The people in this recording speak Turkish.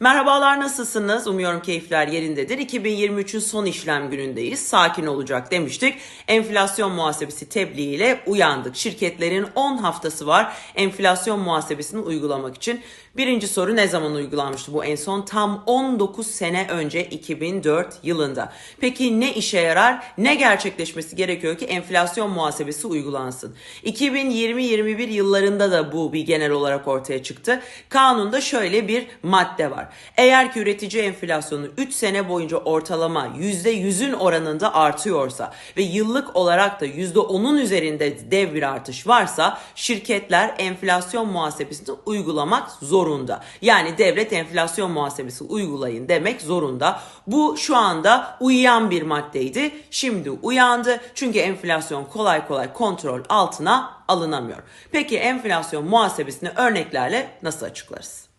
Merhabalar nasılsınız? Umuyorum keyifler yerindedir. 2023'ün son işlem günündeyiz. Sakin olacak demiştik. Enflasyon muhasebesi tebliğiyle uyandık. Şirketlerin 10 haftası var enflasyon muhasebesini uygulamak için. Birinci soru ne zaman uygulanmıştı bu en son? Tam 19 sene önce 2004 yılında. Peki ne işe yarar? Ne gerçekleşmesi gerekiyor ki enflasyon muhasebesi uygulansın? 2020-21 yıllarında da bu bir genel olarak ortaya çıktı. Kanunda şöyle bir madde var. Eğer ki üretici enflasyonu 3 sene boyunca ortalama %100'ün oranında artıyorsa ve yıllık olarak da %10'un üzerinde dev bir artış varsa şirketler enflasyon muhasebesini uygulamak zorunda. Yani devlet enflasyon muhasebesi uygulayın demek zorunda. Bu şu anda uyuyan bir maddeydi. Şimdi uyandı. Çünkü enflasyon kolay kolay kontrol altına alınamıyor. Peki enflasyon muhasebesini örneklerle nasıl açıklarız?